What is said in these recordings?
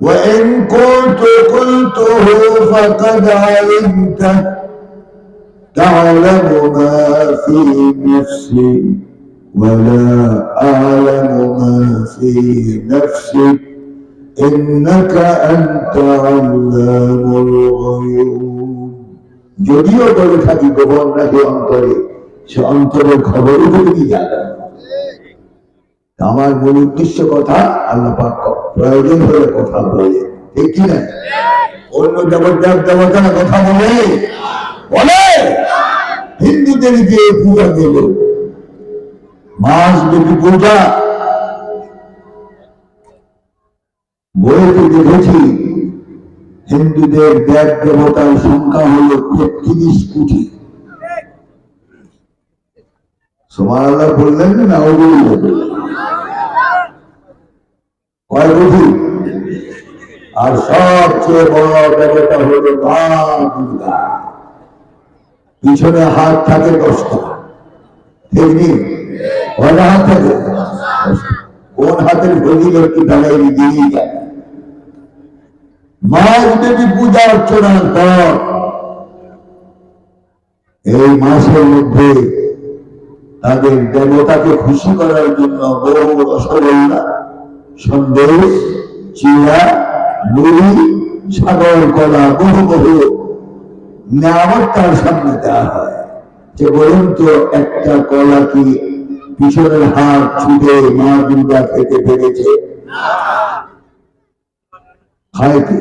وإن كنت قلته فقد علمته تعلم ما في نفسي ولا أعلم ما في نفسك إنك أنت علام الغيوب যদিও বলে থাকি গোপন রাখি অন্তরে সে অন্তরের খবর তুমি জানো আমার মূল উদ্দেশ্য কথা আল্লাহ পাক প্রয়োজন হলে কথা বলে। ঠিক কি না? অন্য দেবতার দেবতারা কথা বলে? বলে? হিন্দুদের যে পূজা দিল মাস ব্যাপী পূজা। বইতে দেখেছি, হিন্দুদের দেব দেবতার সংখ্যা হলো তেত্রিশ কোটি। সমান আল্লাহ বললেন না ওগুলো বললেন। আর সবচেয়ে বড় দেবতা হলো মা পিছনে হাত থাকে দশটা হাত থাকে? কোন হাতের কি বেলায় দিয়ে যায় মা দেবী পূজা অর্চনার পর এই মাসের মধ্যে তাদের দেবতাকে খুশি করার জন্য বহু রসগোল্লা সন্দেশ চিড়া মুড়ি সাগর, কলা, বহু বহু। নেওয়ার তার সামনে দেওয়া হয় যে বলুন তো, একটা কলা কি পিছনের হাত ছুটে মা দুর্গা খেতে পেরেছে? খায় কি?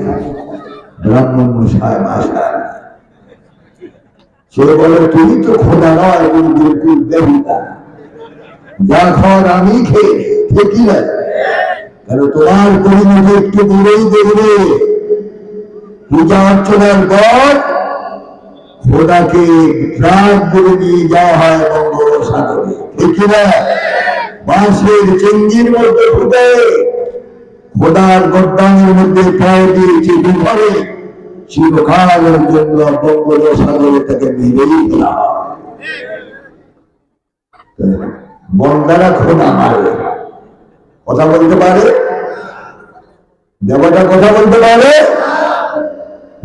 ব্রাহ্মণ মশাই মাসায় সে বলে, তুমি তো খোদা নয় এবং দেবিতা। যা খাওয়ার আমি খেয়ে ঠিকই না কেন তোমার পরিণতি একটু দূরেই দেখবে। পূজা অর্চনার পর খোদাকে প্রাণ করে নিয়ে যাওয়া হয় বঙ্গোপসাগরে। ঠিক না বাঁশের চেঙ্গির মধ্যে ফুটে। খোদার গদ্দানের মধ্যে পায়ে দিয়েছে বিঘরে চিরকালের জন্য বঙ্গোপসাগরে তাকে মেরেই ফেলা হয়। বন্দারা মারে। কথা বলতে পারে দেবতা কথা বলতে পারে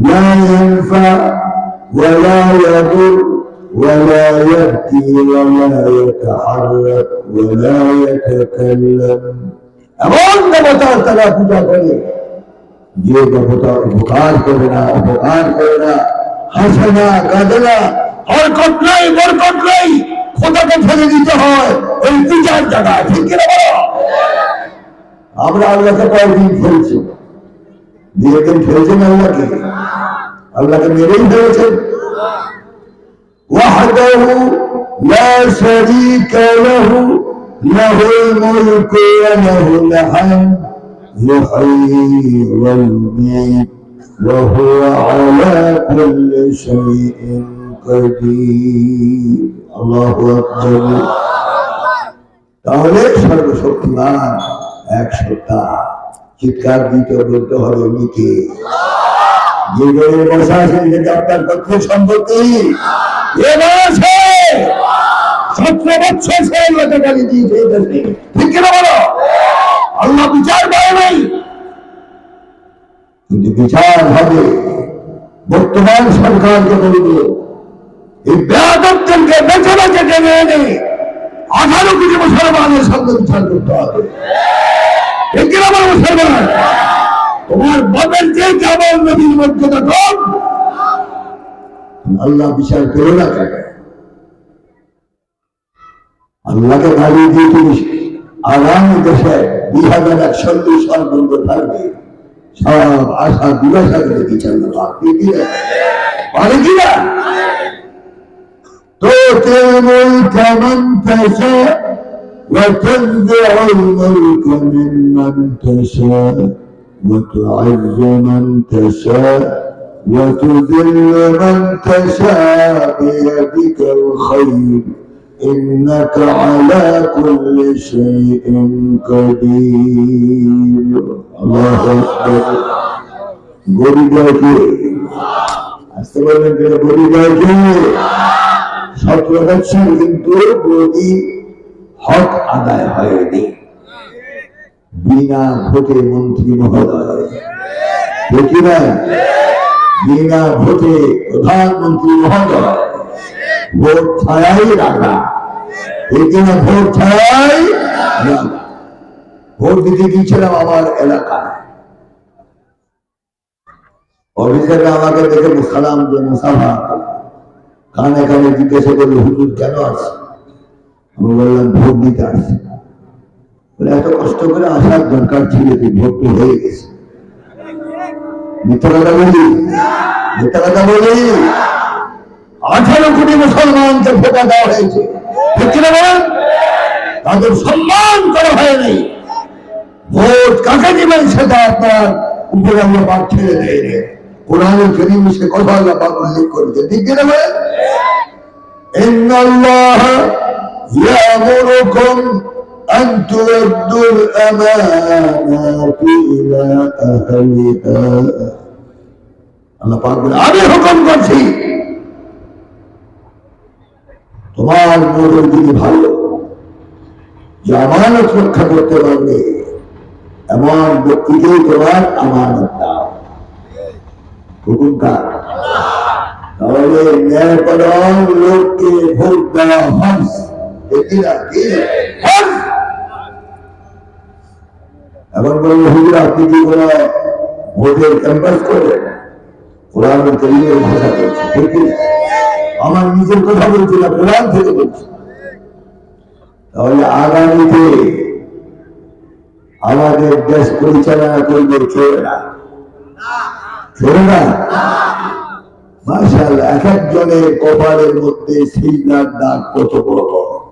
لا ينفع ولا يضر ولا يبكي ولا يتحرك ولا يتكلم এমন দেবতার তারা পূজা করে যে দেবতা উপকার করে না অপকার করে না হাসে না কাঁদে না হরকত নাই বরকত নাই খোদাকে ফেলে দিতে হয় ওই পূজার জায়গায় ঠিক কিনা বলো আমরা আল্লাহকে কয়েকদিন ফেলছি দিয়ে দিন ফেলছেন আল্লাহকে আল্লাহকে মেরেই ফেলেছেন وحده لا شريك له له الملك وله الحمد يحيي ويميت وهو على كل شيء قدير الله أكبر তাহলে সর্বশক্তিমান এক সত্তা চিৎকার দিতে বলতে হবে উনিকে যে ঘরে বসা আছেন আপনার পক্ষ সম্পত্তি। এই কিন্তু বিচার হবে। বর্তমান সরকারকে বলব, এই বেয়াদবদেরকে বেঁচে বেঁচে টেনে এনে আঠারো কোটি মুসলমানের সঙ্গে বিচার করতে হবে। মুসলমান তোমার বাপের যে জামাল নবীর মর্যাদা কম আল্লাহ বিচার করে না আল্লাহকে দাঁড়িয়ে দিয়ে তুমি আগামী দেশে দুই হাজার একশো দুই সাল বন্ধ থাকবে। সব আশা দিবাসা করে দিচ্ছেন পারে কিনা তো তেমন কেমন পেশা وتنزع الملك ممن تشاء وتعز من تشاء وتذل من تشاء بيدك الخير إنك على كل شيء قدير الله أكبر গরিবাকে আসতে পারবেন কিনা গরিবাকে সতেরো বছর কিন্তু গদি হক আদায় হয়নি। বিনা ভোটে মন্ত্রী মহোদয়। বিনা ভোটে প্রধানমন্ত্রী মহোদয়, ভোট ছাড়াই রাখা। এখানে ভোট ছাড়াই ভোট দিতে গিয়েছিলাম আমার এলাকায়। অফিসাররা আমাকে দেখে সালাম যে মুসাফা কানে কানে জিজ্ঞাসা করল, হুজুর কেন আছে আমি বললাম ভোগ দিতে আসছি বলে, এত কষ্ট করে আসার দরকার ছিল তুই ভোগ তো হয়ে গেছে। মিথ্যা বলি মিথ্যা বলি আঠারো কোটি মুসলমানকে ভোটা দেওয়া হয়েছে। তাদের সম্মান করা হয় নাই। ভোট কাকে দিবেন সেটা আপনার উপরে আমরা বাদ ছেড়ে দেয়নি কোরআনের করিম সে কথা আল্লাহ পাক উল্লেখ করেছে। ঠিক কিনা বলেন? يأمركم أن تؤدوا الأمانات إلى أهلها আল্লাহ পাক বলে আমি হুকুম করছি তোমার মনের যদি ভালো যে আমানত রক্ষা করতে পারবে এমন ব্যক্তিকেই তোমার আমানত দাও হুকুম কার তাহলে ন্যায়পরায়ণ লোককে ভোট দেওয়া হস দেখি না কি হস আমার নিজের কথা বলছি না, কোরআন থেকে বলছি। তাহলে আগামীতে আমাদের দেশ পরিচালনা করবে মাশাআল্লাহ, এক একজনের কপালের মধ্যে সিজনার দাগ কত বড় বড়।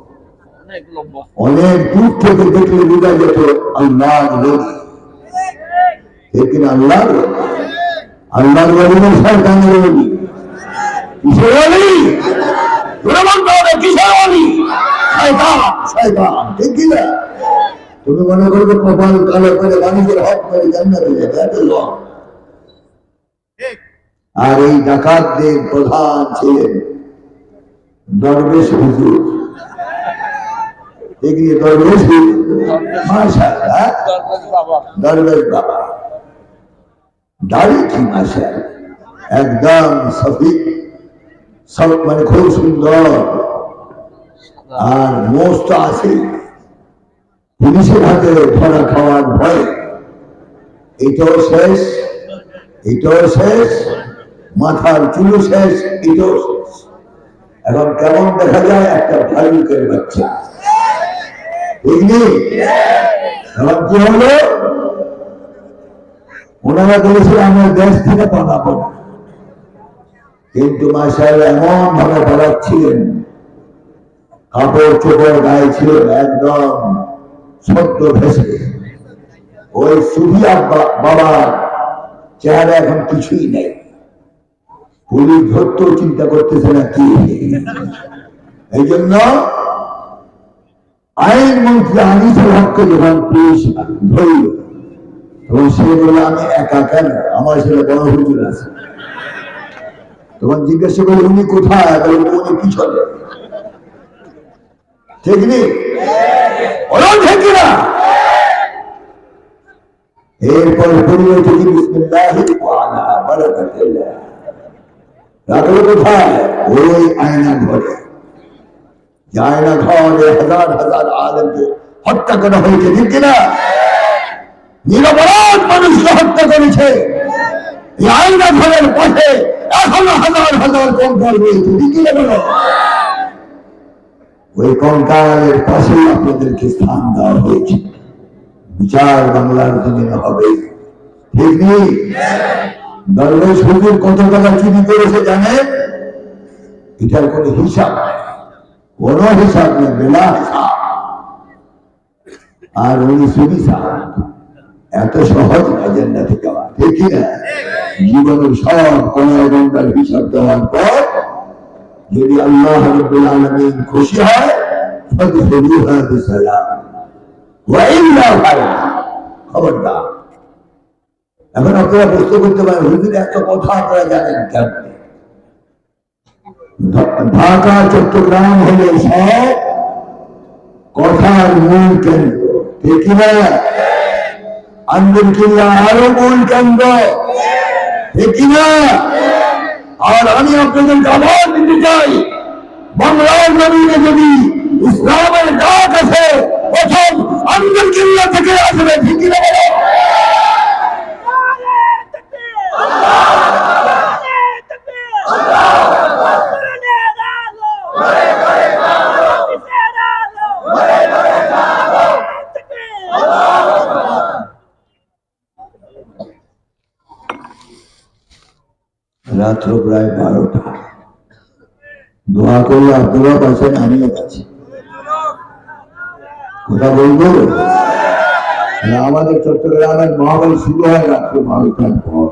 অনেক দূর থেকে দেখলে বোঝা যেত আল্লাহ আল্লাহ। আল্লাহ? রবিনের কিসের কিসের ঠিক তুমি মনে করবে কপাল কালো করে মানুষের হক করে জান্নাতে যাবে এত আর এই ডাকাতদের প্রধান ছিলেন দরবেশ হুজুর। এগিয়ে দরবেশ মাশাআল্লাহ? একদম সফিক। সব মানে খুব সুন্দর। আর মোষ তো আছে পুলিশের হাতে ধরা খাওয়ার ভয়। এটাও শেষ এটাও শেষ, মাথার চুলো শেষ, এটাও শেষ। এখন কেমন দেখা যায় একটা ভালুকের বাচ্চা। ওনারা বলেছিল, আমরা দেশ থেকে পালাবো না। কিন্তু মাসাল এমন ভাবে পালাচ্ছিলেন। কাপড় চোপড় গায়ে ছিল একদম সদ্য ভেসে। ওই সুফিয়া বা- বাবার চেহারা এখন কিছুই নেই। পুলিশ ধরতেও চিন্তা করতেছে না কি। এই জন্য আইন মন্ত্রী আনিসুল হককে যখন পুলিশ ধরল। তখন সে বলে আমি একা কেন আমার ছেলে বড় হুজুর আছে। তখন জিজ্ঞাসা করে উনি কোথায়? বলে, উনি পিছনে। ঠিক নেই এরপর কোথায়? ওই আয়না ঘরে। হত্যা করা হয়েছে, ঠিক কিনা? নিরপরাধ মানুষকে হত্যা করেছে। এই আয়না ঘরের পাশে এখনও হাজার হাজার কঙ্কাল রয়েছে, ঠিক কিনা ওই কঙ্কালের পাশেই আপনাদেরকে স্থান দেওয়া হয়েছে। বিচার বাংলার জমিনে হবে। ঠিক নেই দরবেশ হুজুর কত টাকা চুরি করেছে জানেন? এটার কোনো হিসাব নাই। কোন হিসাব নেই বেলা আর উনি সুবিশাল এত সহজ না জান্নাতে যাওয়া ঠিক না? জীবনের সব ঘণ্টার হিসাব দেওয়ার পর যদি আল্লাহ রব্বুল খুশি হয় এখন আপনারা প্রশ্ন করতে পারেন, হুজুর এত কথা আপনারা জানেন কেমন? ঢাকা, চট্টগ্রাম হলে সব কথার মূল কেন্দ্র। ঠিক না? আন্দর কিল্লা আরও মূল কেন্দ্র। ঠিক কিনা আর আমি আপনাদেরকে আবার দিতে চাই। বাংলার জমিনে যদি ইসলামের ডাক আছে প্রথম আন্দর কিল্লা থেকে আসবে ঠিক কিনা বলো রাত্র প্রায় বারোটা দোয়া করলে আপনারা পাচ্ছেন আমিও পাচ্ছি কথা বলব? আমাদের চট্টগ্রামের মহাবল শুরু হয় রাত্র বারোটার পর।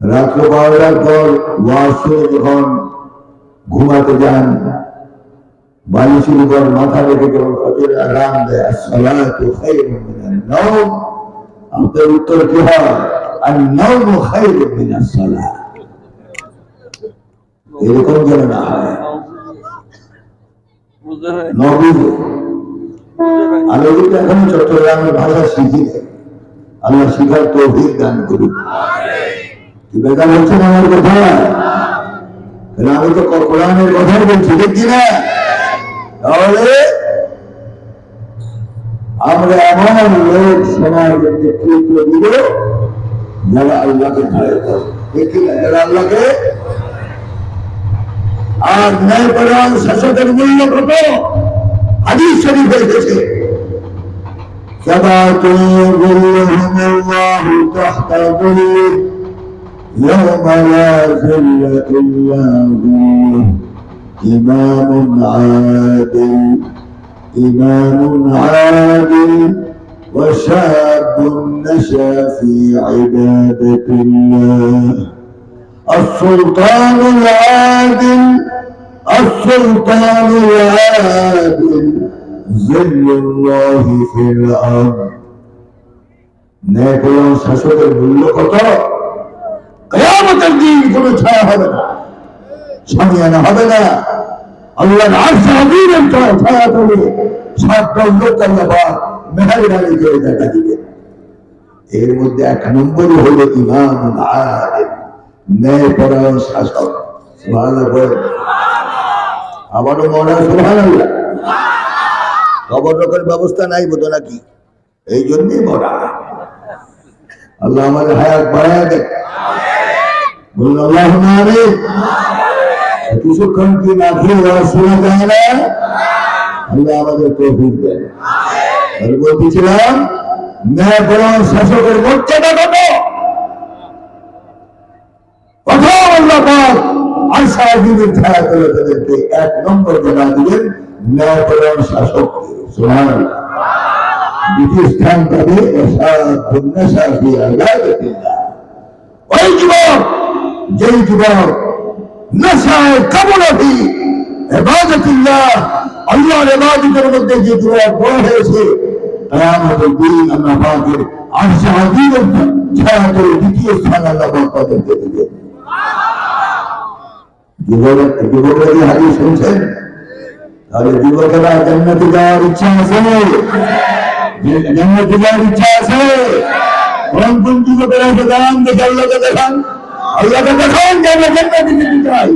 রাত্র বারোটার পর ওয়াজ শুনে যখন ঘুমাতে যান, বালিশের উপর মাথা রেখে যখন ফজরের আরাম দেয়, আসসালাতু খায়রুম মিনান নাওম, আপনার উত্তর কি হয়? আর নাওম খায়রুম মিনাস সালাহ এরকম যেন না হয়। আমি কিন্তু এখনও চট্টগ্রামের ভাষা শিখি আল্লাহ শিখার তৌফিক দান করুন কি বেকার হচ্ছে না আমার কথা? আমি তো কোরআনের কথাই বলছি ঠিক কিনা? তাহলে আমরা এমন লোক সমাজের নেতৃত্ব দিব যারা আল্লাহকে ভয় করে। ঠিক কিনা? যারা আল্লাহকে আর ন্যায় প্রধান শাসকের মূল্য কত হাদিস শরীফে এসেছে سبعة يظلهم الله تحت ظله يوم لا ظل إلا ظله إمام عادل إمام عادل وشاب نشا في عبادة الله السلطان العادل السلطان العادل ظل الله في الأرض ন্যায় এবং শাসকের মূল্য কত কেয়ামতের দিন কোন ছায়া হবে না সামিয়ানা হবে না আল্লাহর আরশ আযীমের ছায়া ছায়া তলে সাতটা লোক আল্লাহ পাক মেহেরবানি করে দেখা দিবে এর মধ্যে এক নম্বরই হলো ইমাম আদিল ন্যায় পরায়ণ শাসক সুবহানাল্লাহ বলেন আবারও মনে খবর রকের ব্যবস্থা নাই বোধ নাকি? এই জন্যই মরা আল্লাহ আমাদের হায়াত বাড়ায় দেয় কিছুক্ষণ কি না না? আমাদের তৌফিক দেন। বলতেছিলাম শাসকের মর্যাদা কত কথা আল্লাহ পাক আর সারাদিনের ছায়া করে তাদেরকে এক নম্বর জানা দিলেন ন্যায় বরং শাসক দ্বিতীয় স্থান পাবে ওই যুবক, যেই যুবক নেশায় কামনাভি এবাদতুল্লাহ, আল্লাহর এবাদতের মধ্যে যে যুবক বড় হয়েছে কিয়ামতের দিন আল্লাহ পাকের আজিমের ছায়া করে দ্বিতীয় স্থান আল্লাহ পাক তাদেরকে দিবেন যুবকরা কি হাদিস শুনছেন তাহলে যুবকেরা জান্নাতে যাওয়ার ইচ্ছা আছে জান্নাতে যাওয়ার ইচ্ছা আছে কোন কোন যুবকেরা এসে দাঁড়ান দেখে আল্লাহকে দেখান আল্লাহকে দেখান যে আমরা জান্নাতে যেতে চাই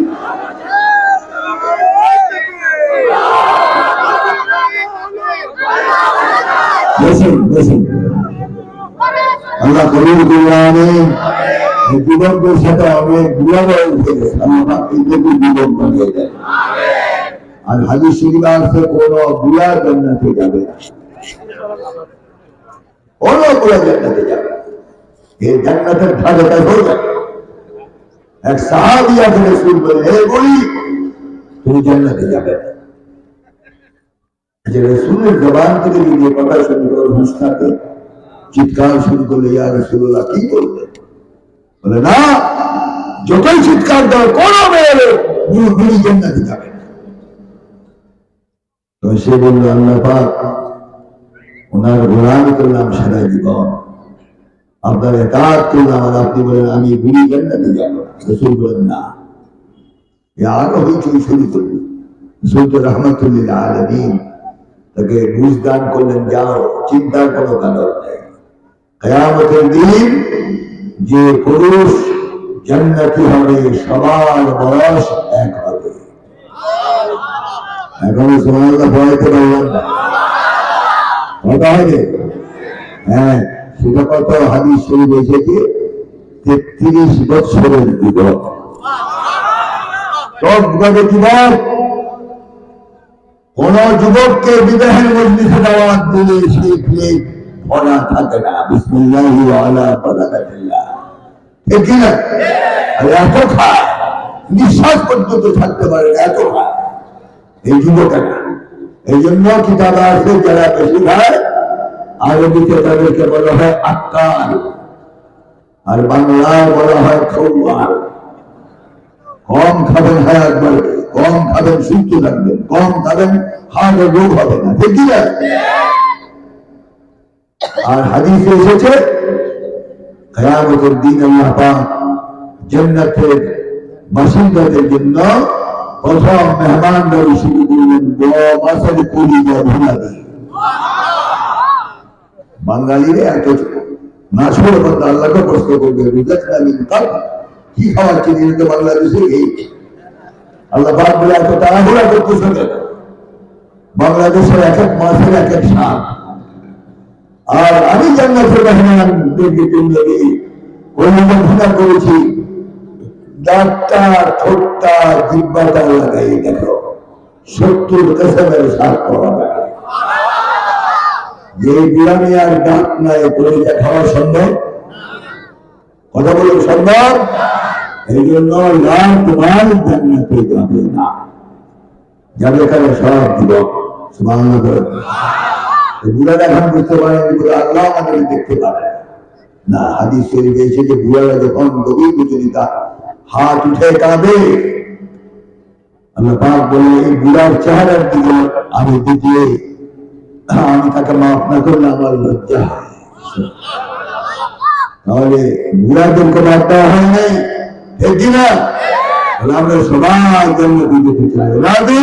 বসুন বসুন আল্লাহ কবির কুরবানি যুবকদের সাথে অনেক বুড়ারা উঠে আল্লাহ এইটাকে যুবক বানিয়ে দেয় আর হাজি শরীফ আসে কোন বুড়া জান্নাতে যাবে কোন বুড়া জান্নাতে যাবে এই জান্নাতের ধারে হয়ে যাবে। এক সাহাবি আছে রসুল বলে হে বলি তুমি জান্নাতে যাবে যে রসুলের জবান থেকে যদি কথা শুরু করে হুঁশ থাকে চিৎকার শুরু করলে ইয়া রসুল্লাহ কি করবে? বলে, না, যতই চিৎকার দাও, কোন মেয়ের বুড়ি জান্নাতে যাবে। তো সে বলল, আল্লাহ ওনার গোলামি করলাম সারা জীবন আপনার একাত করলাম, আর আপনি বলেন, আমি বুড়ি জান্নাতে যাব রসুল বলেন, না আরও হইচই শুরু করলি রসুল তো রহমতুল্লিল আলমিন তাকে বুঝ দান করলেন, যাও চিন্তার কোনো কারণ নেই। কেয়ামতের দিন যে পুরুষ জান্নাতি হবে, সবার বয়স এক হবে। এখন বয়তে পারলাম না। কত হবে হ্যাঁ সেটা কত হাদিস শরীফ এসেছে? তেত্রিশ বছরের যুবক। তবে কোন যুবককে বিবাহের মজলিসে দাওয়াত দিলে সেই ভরা থাকে না বিসমিল্লাহি আলা বারাকাতিল্লাহ ঠিক না? আর এত খায়। নিঃশ্বাস পর্যন্ত থাকতে পারে না, এত খায়। এই যুবকেরা এই জন্য কিতাব আছে, যারা বেশি খায়, আরবিতে তাদেরকে বলা হয় আক্কাল। আর বাংলায় বলা হয় খৌয়াল। কম খাবেন হায়াত বাড়বে কম খাবেন সুস্থ থাকবেন, কম খাবেন হার্টের রোগ হবে না। ঠিক না? আর হাদিসে এসেছে, কেয়ামতের দিন আল্লাহ পাক জান্নাতের বাসিন্দাদের জন্য প্রথম মেহমানদারি শুরু করলেন মাসের কুড়ি বা ভুনাদি বাঙালিরে এত কথা আল্লাহকে প্রশ্ন করবে কি খাওয়াচ্ছে তিনি তো বাংলাদেশে এই? আল্লাহ বলে, এত তাড়াহুড়া করতেছে বাংলাদেশের এক এক মাসের এক এক সাপ আর আমি জান্নাতের তুলে দিই অনুমোদনা করেছি। দাঁতটা ঠোঁটটা জিব্বাটা লাগাই দেখো। সত্তর কেসমের সার যায়। যে বিরানি আর দাঁত নাই কলিজা খাওয়া সম্ভব? কথা বলুন, সম্ভব? এই জন্য লাভ মাল জান্নাতে যাবে না। যাবে কারও? সব বলেন। এই বুড়ারা এখন বুঝতে আল্লাহ পারে শরীফে এসে যে বুড়ারা যখন হাত উঠে কাঁদে। আল্লাহ পাক চেহারার দিকে আমি দিকে আমি তাকে মাফ না করলে আমার লজ্জা হয়। তাহলে বুড়াদেরকে মাফ দেওয়া হয় নাই? ঠিক কিনা আমরা সবাই জন্য দিতে চাই রাজি?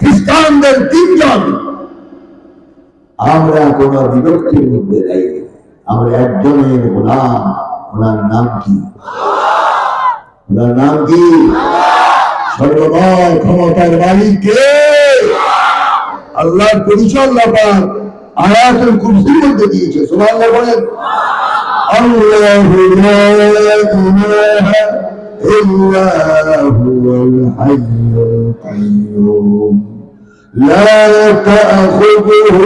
খ্রিস্টানদের তিনজন। আমরা কোন বিভক্তির মধ্যে নেই। আমরা একজনের গোলাম। ওনার নাম কি? ওনার নাম কি? সর্বময় ক্ষমতার মালিক কে আল্লাহর পরিচয় পাক আয়াতুল কুরসির মধ্যে দিয়েছে। সুবহানাল্লাহ বলেন, আল্লাহু লা ইলাহা إلا هو الحي القيوم. لا تأخذه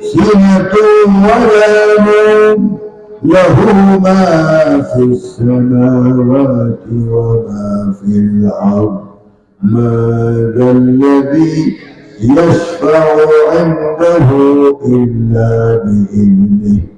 سنة ولا نوم. له ما في السماوات وما في الأرض. ما ذا الذي يشفع عنده إلا بإذنه.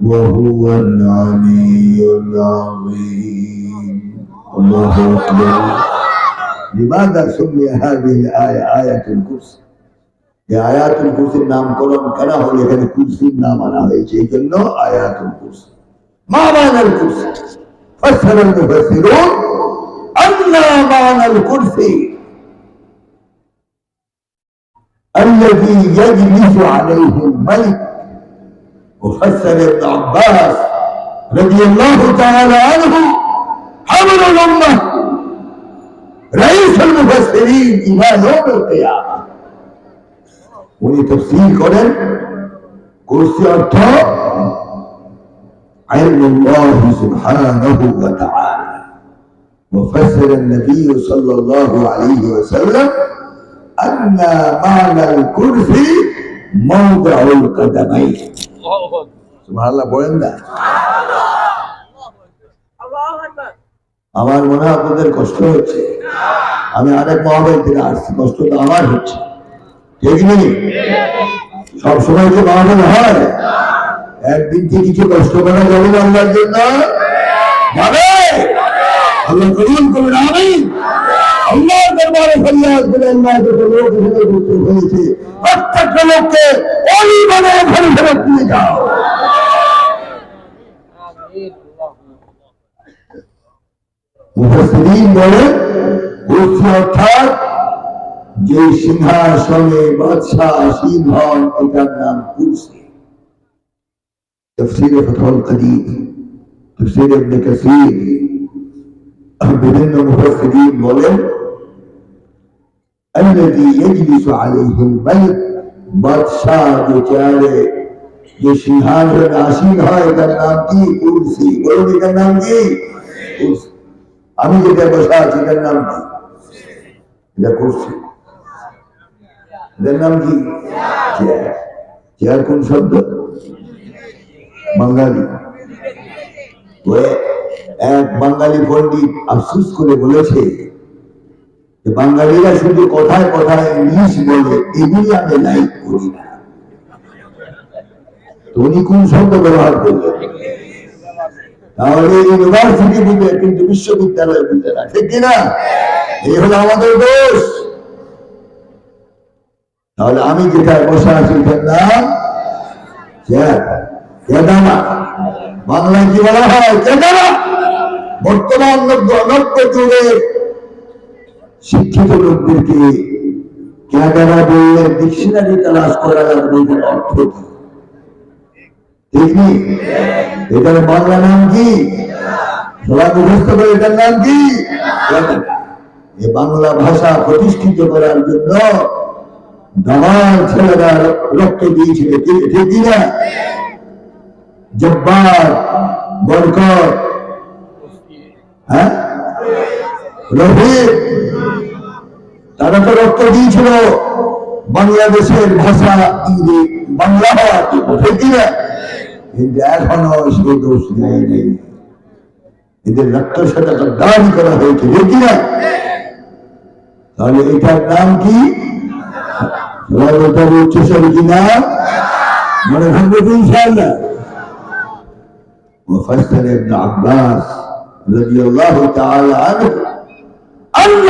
وهو العلي العظيم الله أكبر لماذا سمي هذه الآية آية الكرسي যে আয়াতুল কুরসির নামকরণ কেন হলো এখানে কুরসির নাম আনা হয়েছে এই জন্য আয়াতুল কুরসি মা মানাল কুরসি فسر المفسرون أن معنى الكرسي الذي يجلس عليه الملك وفسر ابن عباس رضي الله تعالى عنه حمل الأمة رئيس المفسرين إلى يوم القيامة উনি তফসিল করেন কুরসি অর্থ علم الله سبحانه وتعالى وفسر النبي صلى الله عليه وسلم أن معنى الكرسي موضع القدمين সুবহানাল্লাহ, বলেন না। আমার মনে হয় আপনাদের কষ্ট হচ্ছে। আমি অনেক মহাবাই থেকে আসছি, কষ্ট তো আমার হচ্ছে। ঠিক নেই সব সময় যে মহামারী হয়? একদিন কি কিছু কষ্ট করা যাবে আল্লাহর জন্য? যাবে। আল্লাহ কবুল করবেন, আমিন। আল্লাহর দরবারে ফরিয়াদ দিলেন না যত লোক এখানে উপস্থিত হয়েছে প্রত্যেকটা লোককে অলি বলে ঘরে ফেরত নিয়ে যাও মুফাসসিরিন বলে উচ্চ অর্থাৎ যে সিংহাসনে বাদশাহ আসীন হন এটার নাম কুরসি তফসিরে ফতহুল কদীর তফসিরে ইবনে কাসীর বিভিন্ন মুফাসসিরিন বলেন الذي يجلس عليه الملك বাদশাহ যে চেয়ারে যে সিংহাসনে আসীন হয় এটার নাম কি কুরসি বলুন এটার নাম কি কুরসি আমি যেটা বসে আছি এটার নাম কি এটা কুরসি এটার নাম কি চেয়ার চেয়ার কোন শব্দ বাঙালি তো এক বাঙালি পণ্ডিত আফসুস করে বলেছে যে বাঙালিরা শুধু কথায় কথায় ইংলিশ বলে, এগুলি আমি লাইক করি না। তো উনি কোন শব্দ ব্যবহার করলেন তাহলে ইউনিভার্সিটি বুঝে কিন্তু বিশ্ববিদ্যালয় বুঝে না, ঠিক কিনা? এই হলো আমাদের দোষ। তাহলে আমি যেটা বসে আছি নাম বাংলায় কি বলা হয়? বর্তমান নব্য নব্য যুগে শিক্ষিত লোকদেরকে কেদারা বললে ডিকশনারি তালাশ করা লাগবে এটার অর্থ কি? নেই এটার বাংলা নাম কি? সবাই মুখস্থ করে এটার নাম কি। এ বাংলা ভাষা প্রতিষ্ঠিত করার জন্য দামাল ছেলেরা রক্ত দিয়েছিল। ঠিক কিনা জব্বার, বরকত হ্যাঁ? রফিক। তারা তো রক্ত দিয়েছিল বাংলাদেশের ভাষা ইংরেজ, বাংলা হওয়াকে কিন্তু এখনও সে দোষ নেয়নি এদের রক্ত সেটা দান করা হয়েছে কিনা? তাহলে এটার নাম কি? উচ্চস্বরে কি মনে ভাববে তো ইনশাল্লাহ আব্বাস আল্লাহ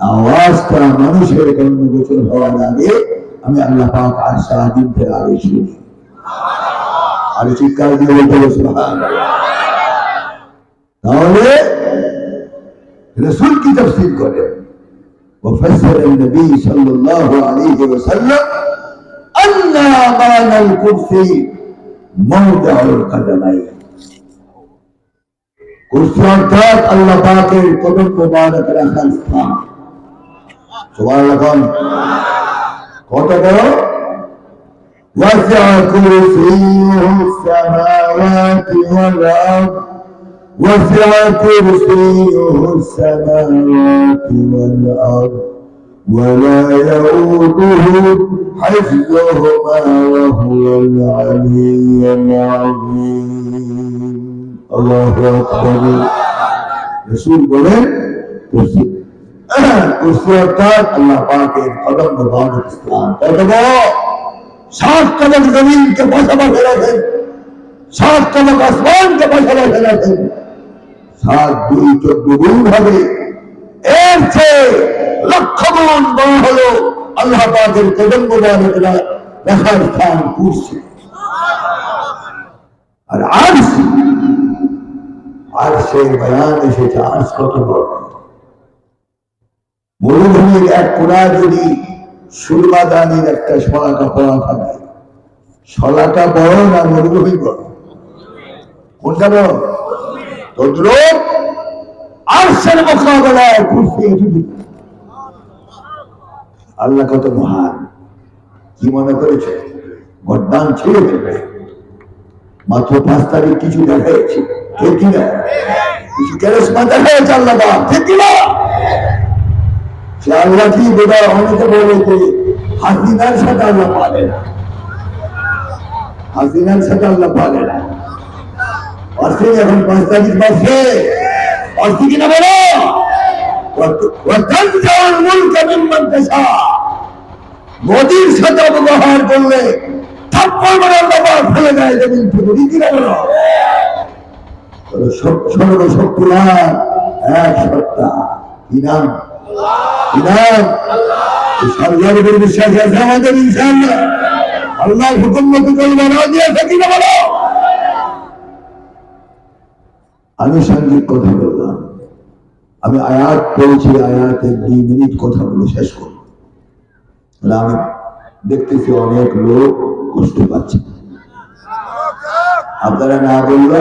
আওয়াজটা মানুষের কর্ম গোচর হওয়ার আগে আমি আল্লাহ পাক আর সারাদিন থেকে আগে শুনি আর চিৎকার দিয়ে বলতে হবে সুবহানাল্লাহ। তাহলে রসুল কি তফসিল করেন وفسر النبي صلى الله عليه وسلم أن معنى الكرسي موضع القدمين কুরসি অর্থাৎ আল্লাহ পাকের কদম মোবারক রাখার স্থান সবার এখন কত বড় وسع كرسيه السماوات والأرض وسع كرسيه السماوات والأرض ولا يؤوده حفظهما وهو العلي العظيم الله أكبر রসুল বলেন কুরসি কুরসি অর্থাৎ আল্লাহ পাকের কদম মুবারক স্থান কদম সাত কদম জমিনকে পাশাপাশি রাখেন সাত কদম আসমানকে পাশাপাশি রাখেন সাত দুই চোদ্দ গুণ হবে। এর চেয়ে লক্ষ গুণ বড় হলো আল্লাহ পাকের কদম মুবারক রাখার স্থান কুরসি। আর আরশ আরশের বয়ান এসেছে আরশ কত বড়? মরুভূমির এক কোনা যদি সুরমাদানির একটা শলাকা পড়া থাকে, শলাকা বড় না মরুভূমি বড় কোনটা বড় তদ্রুপ আরশের মোকাবেলায় আল্লাহ কত মহান। কি মনে করেছে? গড্ডান ছেড়ে ফেলবে মাত্র পাঁচ তারিখ কিছু ঠিক কিনা? কিছু ক্যারেসমা দেখাচ্ছে আল্লাহ ঠিক কিনা? অনেকে বলে যে হাসিনার সাথে আল্লাহ পারে না। হাসিনার সাথে আল্লাহ পারে না। এখন পাঁচ তারিখ বাসে অর্থে কিনা বলো? মোদীর সাথে অপব্যবহার করলে থাপ্পড় ফেলে কিনা বলো ষোলো এক সপ্তাহ কি নাম? কি নাম সরকারের উপর বিশ্বাস আছে আমাদের, ইনশাআল্লাহ। আল্লাহ হুকুম মতো করবে না দিয়ে থাকি বলো? আনুষঙ্গিক কথা বললাম। আমি আয়াত পড়েছি, আয়াতের দুই মিনিট কথা বলে শেষ করব। আমি দেখতেছি অনেক লোক কষ্ট পাচ্ছে। আপনারা না বললে